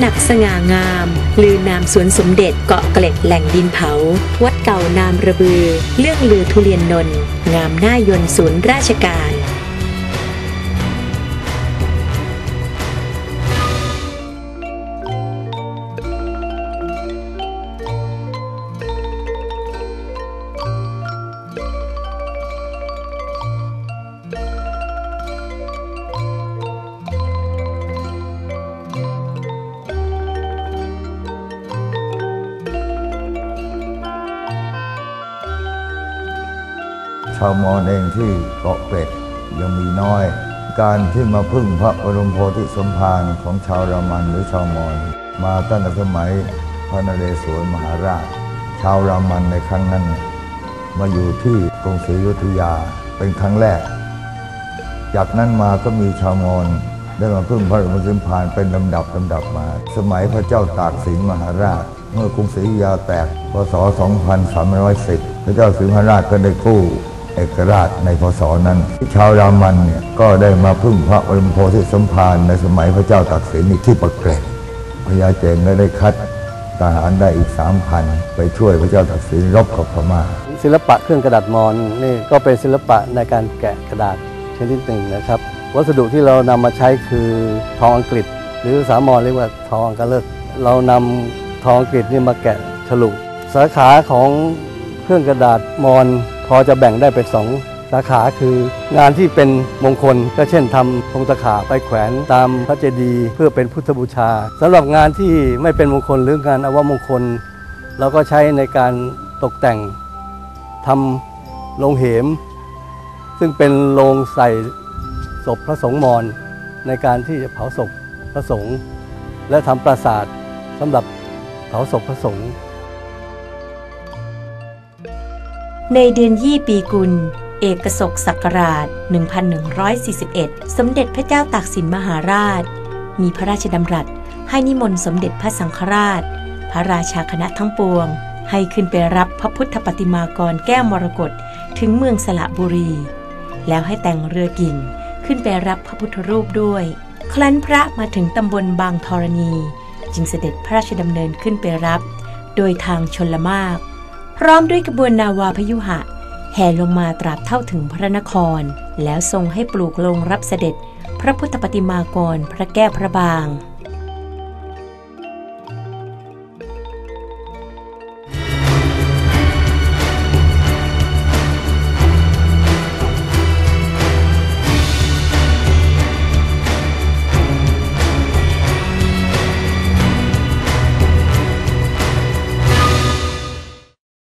หนักสง่างาม ลือนามสวนสมเด็จเกาะเกล็ดแหล่งดินเผา วัดเก่านามระบือ เรื่องลือทุเรียนนน งามหน้ายนศูนย์ราชการ ชาวมอญเองที่เกาะเกร็ดยังมีน้อย การที่มาพึ่งพระบรมโพธิสมภารของชาวรามันหรือชาวมอญมาตั้งแต่สมัยพระนเรศวรมหาราช ชาวรามันในครั้งนั้น มาอยู่ที่กรุงศรีอยุธยาเป็นครั้งแรก จากนั้นมาก็มีชาวมอญได้มาพึ่งพระบรมโพธิสมภารเป็นลำดับลำดับมา สมัยพระเจ้าตากสินมหาราช เมื่อกรุงศรีอยุธยาแตกพศ 2310 พระเจ้าสิงหราชก็ได้กู้ เอกราชในพศนั้น ชาวรามันเนี่ยก็ได้มาพึ่งพระบรมโพธิสมภารในสมัยพระเจ้าตากสินที่ปักเกร็ดพญาเจงก็ได้คัดทหารได้อีกสามพันไปช่วยพระเจ้าตากสินรบกับพม่าศิลปะเครื่องกระดาษมอญนี่ก็เป็นศิลปะในการแกะกระดาษชนิดหนึ่งนะครับ วัสดุที่เรานำมาใช้คือทองอังกฤษ หรือสามอญเรียกว่าทองอังกฤษเรานำทองอังกฤษนี่มาแกะฉลุสาขาของเครื่องกระดาษมอญ พอจะแบ่งได้เป็นสองสาขาคืองานที่เป็นมงคลก็เช่นทำธงตะขาไปแขวนตามพระเจดีย์เพื่อเป็นพุทธบูชาสำหรับงานที่ไม่เป็นมงคลหรืองานอวมงคล เราก็ใช้ในการตกแต่งทำโรงเหม ซึ่งเป็นโรงใส่ศพพระสงฆ์มอญในการที่จะเผาศพพระสงฆ์และทำปราสาทสำหรับเผาศพพระสงฆ์ ในเดือนยี่ปีกุล เอกศกศักราช 1141 สมเด็จพระเจ้าตากสินมหาราช มีพระราชดำรัสให้นิมนต์สมเด็จพระสังฆราช พระราชาคณะทั้งปวง ให้ขึ้นไปรับพระพุทธปฏิมากรแก้วมรกตถึงเมืองสระบุรี แล้วให้แต่งเรือกิ่งขึ้นไปรับพระพุทธรูปด้วย ครั้นพระมาถึงตำบลบางธรณี จึงเสด็จพระราชดำเนินขึ้นไปรับ โดยทางชนละมาก พร้อมด้วยกระบวนนาวาพยุหะ แห่ลงมาตราบเท่าถึงพระนคร แล้วทรงให้ปลูกลงรับเสด็จ พระพุทธปฏิมากร พระแก้วพระบาง